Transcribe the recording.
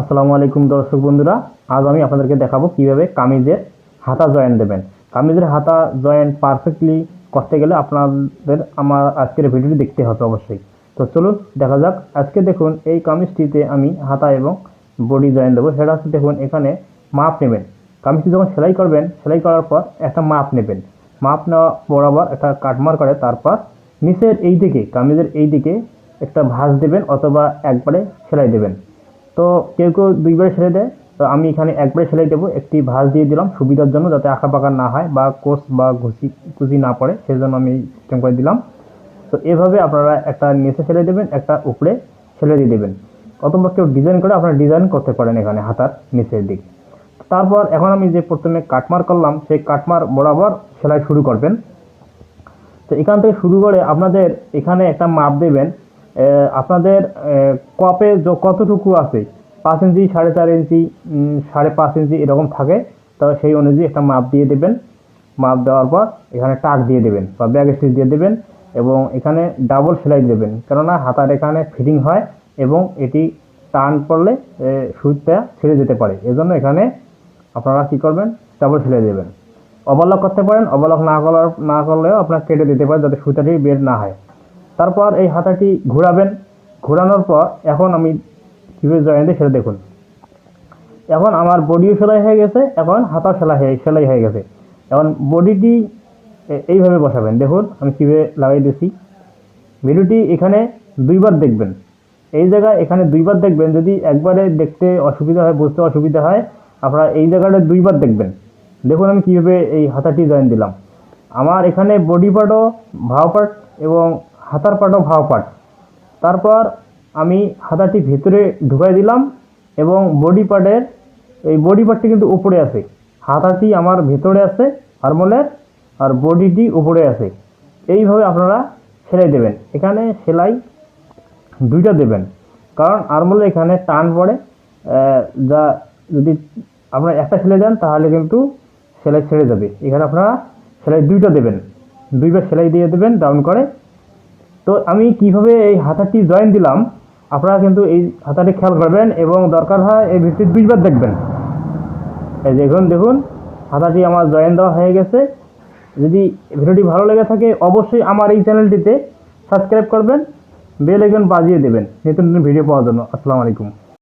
আসসালামু আলাইকুম দর্শক বন্ধুরা। আজ আমি আপনাদেরকে দেখাবো কীভাবে কামিজের হাতা জয়েন দেবেন। কামিজের হাতা জয়েন পারফেক্টলি করতে গেলে আপনাদের আমার আজকের ভিডিওটি দেখতে হবে অবশ্যই। তো চলুন, দেখা যাক। আজকে দেখুন, এই কামিজটিতে আমি হাতা এবং বডি জয়েন দেবো। সেটা হচ্ছে, দেখুন, এখানে মাপ নেবেন। কামিজটি যখন সেলাই করবেন, সেলাই করার পর একটা মাপ নেবেন। মাপ নেওয়া বরাবর একটা কাটমার করে, তারপর নিচের এই দিকে কামিজের এই দিকে একটা ভাঁজ দেবেন অথবা একবারে সেলাই দেবেন। তো কেউ কেউ দুইবারে সেলাই দেয়। তো আমি এখানে একবারে সেলাই দেবো। একটি ভাঁজ দিয়ে দিলাম সুবিধার জন্য যাতে আঁকা পাকা না হয় বা কোষ বা ঘুষি, কুচি না পড়ে। সেই জন্য আমি সিস্টেম করে দিলাম। তো এভাবে আপনারা একটা নিচে সেলাই দেবেন, একটা উপরে সেলাই দিয়ে দেবেন। অথবা কেউ ডিজাইন করে আপনারা ডিজাইন করতে পারেন এখানে হাতার নিচের দিক। তারপর এখন আমি যে প্রথমে কাটমার করলাম, সেই কাটমার বরাবর সেলাই শুরু করবেন। তো এখান থেকে শুরু করে আপনাদের এখানে একটা মাপ দেবেন। আপনাদের কপে কতটুকু আছে? পাঁচ ইঞ্চি, সাড়ে চার ইঞ্চি সাড়ে পাঁচ ইঞ্চি এরকম থাকে। তো সেই অনুযায়ী একটা মাপ দিয়ে দেবেন। মাপ দেওয়ার পর এখানে টাক দিয়ে দেবেন বা ব্যাগ স্টিচ দিয়ে দেবেন এবং এখানে ডাবল সেলাই দেবেন। কেননা হাতার এখানে ফিটিং হয় এবং এটি টান পড়লে সুইচটা ছেড়ে যেতে পারে। এজন্য এখানে আপনারা কী করবেন? ডাবল সেলাই দেবেন। অবলক করতে পারেন। অবলক না করার, না করলেও আপনার কেটে দিতে পারেন যাতে সুতাটি বের না হয়। তারপর এই হাতাটি ঘোরাবেন। ঘোরানোর পর এখন আমি কীভাবে জয়েন দিই সেটা দেখুন। এখন আমার বডিও সেলাই হয়ে গেছে, এখন হাতা সেলাই হয়ে সেলাই হয়ে গেছে। এখন বডিটি এইভাবে বসাবেন। দেখুন, আমি কীভাবে লাগাই দিয়েছি। ভিডিওটি এখানে দুইবার দেখবেন। এই জায়গায় এখানে দুইবার দেখবেন। যদি একবারে দেখতে অসুবিধা হয়, বুঝতে অসুবিধা হয়, আপনারা এই জায়গাটা দুইবার দেখবেন। দেখুন, আমি কীভাবে এই হাতাটি জয়েন দিলাম। আমার এখানে বডি পার্টও ভাও পার্ট এবং হাতার পার্টও ভাও পার্ট তারপর আমি হাতাটি ভেতরে ঢুকাই দিলাম এবং বডি পার্টের এই বডি পার্টটি কিন্তু উপরে আছে। হাতাটি আমার ভেতরে আছে হারমোলের আর বডিটি উপরে আছে। এইভাবে আপনারা সেলাই দেবেন। এখানে সেলাই দুইটা দেবেন। কারণ আরমোলে এখানে টান পড়ে। যা যদি আপনারা একটা সেলাই দেন, তাহলে কিন্তু সেলাই ছেড়ে যাবে। এখানে আপনারা সেলাই দুইটা দেবেন। দুইবার সেলাই দিয়ে দেবেন, ডাউন করে। তো আমি কীভাবে এই হাতাটি জয়েন দিলাম, আপনারা কিন্তু এই হাতাটি খেয়াল করবেন এবং দরকার হয় এই ভিডিওটি দুইবার দেখবেন। এই দেখুন দেখুন, হাতাটি আমার জয়েন দেওয়া হয়ে গেছে। যদি ভিডিওটি ভালো লেগে থাকে, অবশ্যই আমার এই চ্যানেলটিতে সাবস্ক্রাইব করবেন, বেল আইকন বাজিয়ে দেবেন। নতুন নতুন ভিডিও পাওয়ার জন্য। আসসালামু আলাইকুম।